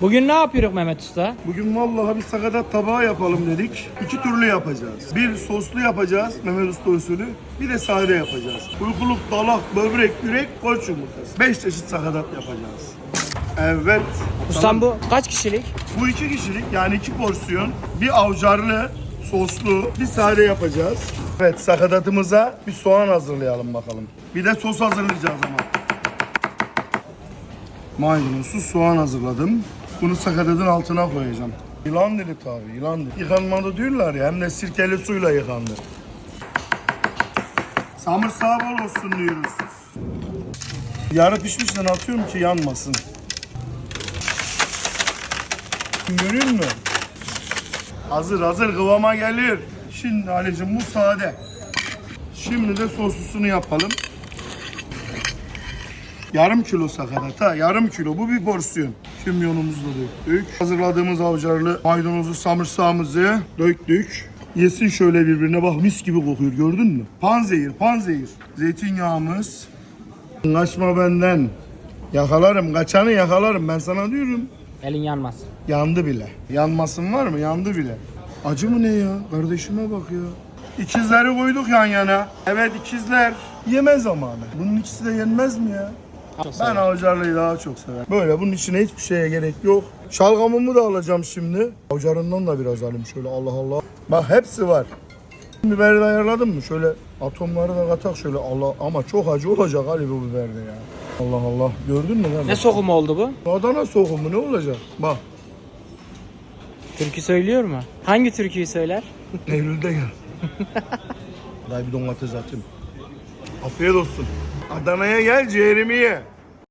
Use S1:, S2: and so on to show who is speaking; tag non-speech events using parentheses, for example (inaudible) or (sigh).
S1: Bugün ne yapıyoruz Mehmet Usta?
S2: Bugün vallahi bir sakatat tabağı yapalım dedik. İki türlü yapacağız. Bir soslu yapacağız Mehmet Usta usulü. Bir de sade yapacağız. Uykuluk, dalak, böbrek, yürek, koç yumurtası. Beş çeşit sakatat yapacağız. Evet.
S1: Ustam bu kaç kişilik?
S2: Bu iki kişilik yani iki porsiyon. Bir avcarlı, soslu, bir sade yapacağız. Evet sakatatımıza bir soğan hazırlayalım bakalım. Bir de sos hazırlayacağız ama. Maydanozsuz soğan hazırladım. Bunu sakatatın altına koyacağım. Yılan dili tabii, yılan dili. Yıkanmadı diyorlar ya, hem de sirkeli suyla yıkandı. Samırsağı bol olsun diyoruz. Yarı pişmişten atıyorum ki yanmasın. Görüyor musun? Hazır hazır kıvama gelir. Şimdi Ali'cim bu sade. Şimdi de soslusunu yapalım. Yarım kilo sakatat ha, yarım kilo. Bu bir porsiyon. Kimyonumuzu da döktük. Hazırladığımız avcarlı maydanozu, samırsağımızı döktük. Yesin şöyle birbirine bak mis gibi kokuyor gördün mü? Panzehir, panzehir. Zeytinyağımız. Kaçma benden. Yakalarım, kaçanı yakalarım ben sana diyorum.
S1: Elin yanmaz.
S2: Yandı bile. Yanmasın var mı? Yandı bile. Acı mı ne ya? Kardeşime bak ya. İkizleri koyduk yan yana. Evet ikizler. Yeme zamanı. Bunun ikisi de yenmez mi ya? Ben avcarlıyı daha çok severim. Böyle bunun içine hiçbir şeye gerek yok. Şalgamımı da alacağım şimdi. Avcarından da biraz alayım şöyle Allah Allah. Bak hepsi var. Biberi de ayarladın mı? Şöyle atomları da katak şöyle Allah ama çok acı olacak Ali bu biberde ya. Allah Allah. Gördün mü lan?
S1: Ne sokumu oldu bu?
S2: Adana sokumu ne olacak? Bak.
S1: Türkü söylüyor mu? Hangi türküyü söyler?
S2: Eylül'de gel. (laughs) Daha bir domates atayım. Afiyet olsun. Adana'ya gel ciğerimi ye.